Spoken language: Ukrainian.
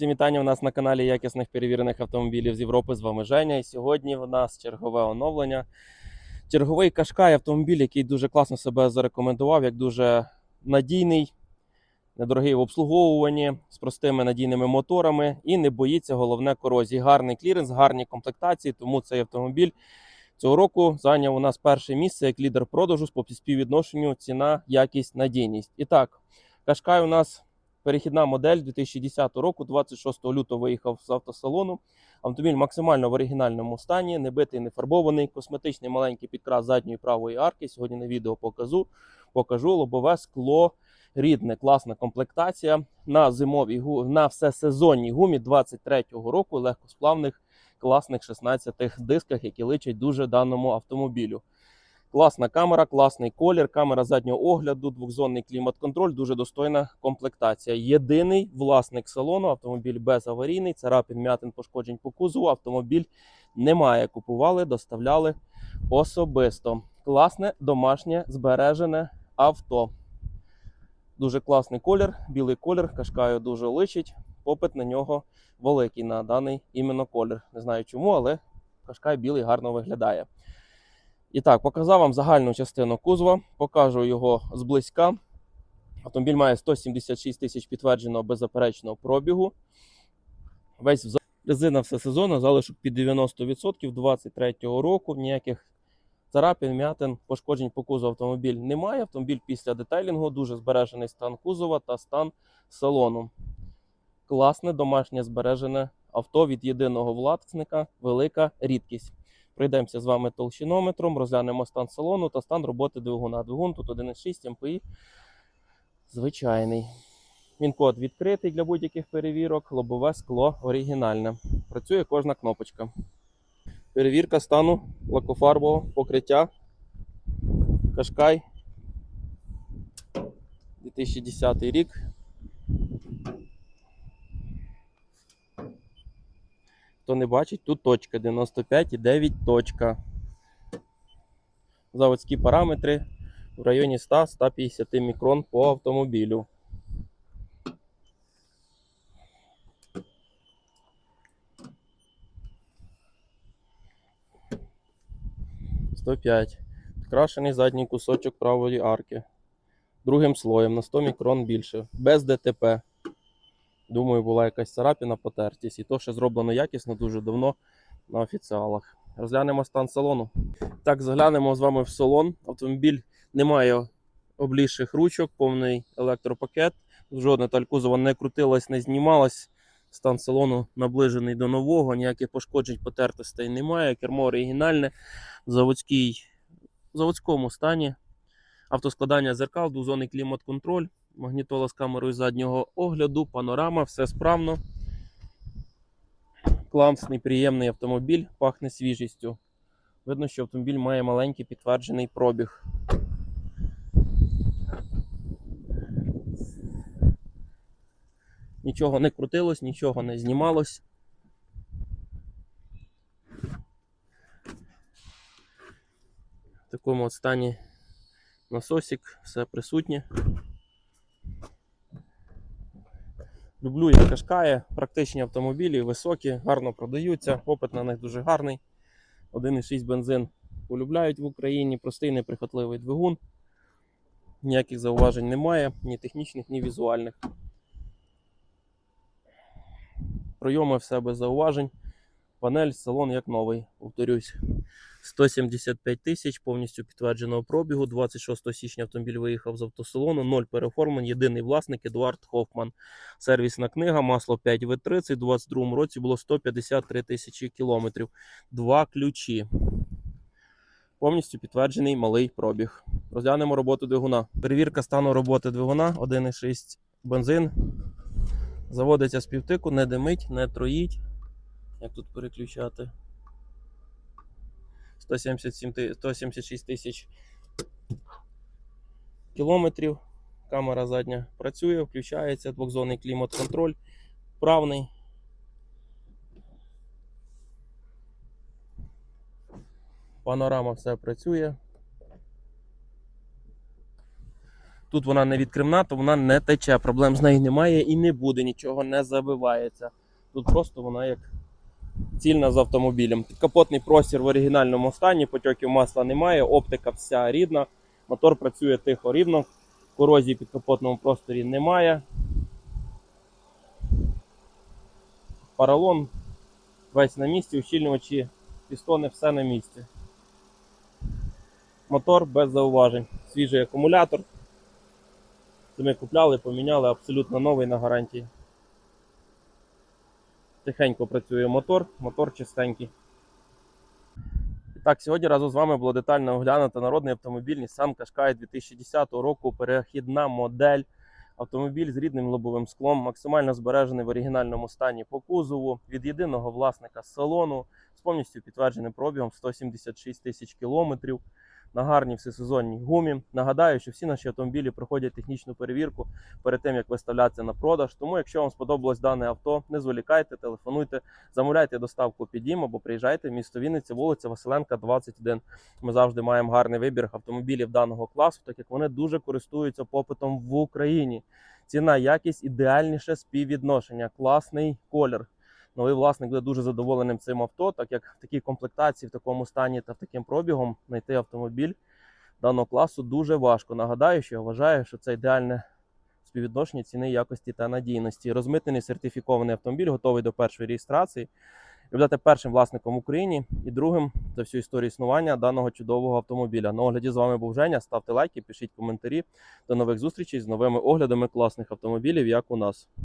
Всім вітання у нас на каналі якісних перевірених автомобілів з Європи. З вами Женя. І сьогодні в нас чергове оновлення. Черговий Кашкай автомобіль, який дуже класно себе зарекомендував, як дуже надійний, недорогий в обслуговуванні, з простими надійними моторами і не боїться головне корозії. Гарний кліренс, гарні комплектації. Тому цей автомобіль цього року зайняв у нас перше місце як лідер продажу по співвідношенню ціна, якість, надійність. І так, Кашкай у нас перехідна модель 2010 року, 26 лютого виїхав з автосалону. Автомобіль максимально в оригінальному стані, не битий, не фарбований, косметичний маленький підкрас задньої правої арки. Сьогодні на відео покажу. Покажу лобове скло рідне, класна комплектація на зимовій гу- на всесезонній гумі 23-го року легкосплавних класних 16 дисках, які личать дуже даному автомобілю. Класна камера, класний колір, камера заднього огляду, двохзонний клімат-контроль, дуже достойна комплектація. Єдиний власник салону, автомобіль безаварійний, царапин, м'ятин, пошкоджень по кузову. Автомобіль немає. Купували, доставляли особисто. Класне домашнє збережене авто. Дуже класний колір, білий колір, кашкаю дуже личить. Попит на нього великий на даний іменно колір. Не знаю чому, але кашкай білий гарно виглядає. І так, показав вам загальну частину кузова, покажу його зблизька. Автомобіль має 176 тисяч підтвердженого беззаперечного пробігу. Весь резина все сезонна, залишок під 90% 23-го року. Ніяких царапин, м'ятин, пошкоджень по кузову автомобіль немає. Автомобіль після детайлінгу, дуже збережений стан кузова та стан салону. Класне домашнє збережене авто від єдиного власника, велика рідкість. Пройдемося з вами толщинометром, розглянемо стан салону та стан роботи двигуна. Двигун тут 1,6 МПІ. Звичайний. Він код відкритий для будь-яких перевірок, лобове скло оригінальне. Працює кожна кнопочка. Перевірка стану лакофарбового покриття. Кашкай. 2010 рік. Хто не бачить, тут точка 95,9 точка. Заводські параметри в районі 100-150 мікрон по автомобілю. Сто п'ять. Задній кусочок правої арки. Другим слоєм на 100 мікрон більше. Без ДТП. Думаю, була якась царапіна, потертість. І то ще зроблено якісно дуже давно на офіціалах. Розглянемо стан салону. Так, заглянемо з вами в салон. Автомобіль не має облізших ручок, повний електропакет. Жодна таль кузова не крутилась, не знімалась. Стан салону наближений до нового, ніяких пошкоджень потертостей немає. Кермо оригінальне, в заводській, в заводському стані. Автоскладання зеркал, двозонний клімат-контроль, магнітола з камерою заднього огляду, панорама, все справно. Класний, приємний автомобіль, пахне свіжістю. Видно, що автомобіль має маленький підтверджений пробіг. Нічого не крутилось, нічого не знімалось. В такому от стані насосик, все присутнє. Люблю я Кашкає, практичні автомобілі, високі, гарно продаються, попит на них дуже гарний. 1,6 бензин полюбляють в Україні, простий неприхотливий двигун. Ніяких зауважень немає, ні технічних, ні візуальних. Пройоми все без зауважень. Панель, салон як новий, повторюсь. 175 тисяч повністю підтвердженого пробігу. 26 січня автомобіль виїхав з автосалону, 0 переформлень. Єдиний власник Едуард Хофман. Сервісна книга, масло 5 В30. У 2022 році було 153 тисячі кілометрів. Два ключі. Повністю підтверджений малий пробіг. Розглянемо роботу двигуна. Перевірка стану роботи двигуна 1,6 бензин. Заводиться з півтику, не димить, не троїть. Як тут переключати? 177, 176 тисяч кілометрів. Камера задня працює, включається, двохзонний клімат-контроль, вправний. Панорама все працює. Тут вона не відкривна, то вона не тече. Проблем з нею немає і не буде, нічого не забивається. Тут просто вона як цільна з автомобілем. Підкапотний простір в оригінальному стані, потьоків масла немає, оптика вся рідна, мотор працює тихо рівно, корозії в підкапотному просторі немає. Паралон весь на місці, ущільнювачі, пістони, все на місці. Мотор без зауважень. Свіжий акумулятор. Це ми купляли, поміняли абсолютно новий на гарантії. Тихенько працює мотор, мотор чистенький. І так, сьогодні разом з вами було детально оглянуто народний автомобіль Nissan Qashqai 2010 року. Перехідна модель. Автомобіль з рідним лобовим склом, максимально збережений в оригінальному стані по кузову від єдиного власника салону з повністю підтвердженим пробігом 176 тисяч кілометрів на гарній всесезонній гумі. Нагадаю, що всі наші автомобілі проходять технічну перевірку перед тим, як виставлятися на продаж. Тому, якщо вам сподобалось дане авто, не зволікайте, телефонуйте, замовляйте доставку під дім або приїжджайте в місто Вінниця, вулиця Василенка, 21. Ми завжди маємо гарний вибір автомобілів даного класу, так як вони дуже користуються попитом в Україні. Ціна, якість, ідеальніше співвідношення, класний колір. Новий власник буде дуже задоволеним цим авто, так як в такій комплектації, в такому стані та в таким пробігом знайти автомобіль даного класу дуже важко. Нагадаю, що я вважаю, що це ідеальне співвідношення ціни, якості та надійності. Розмитнений сертифікований автомобіль, готовий до першої реєстрації. Ви будете першим власником в Україні і другим за всю історію існування даного чудового автомобіля. На огляді з вами був Женя. Ставте лайки, пишіть коментарі. До нових зустрічей з новими оглядами класних автомобілів, як у нас.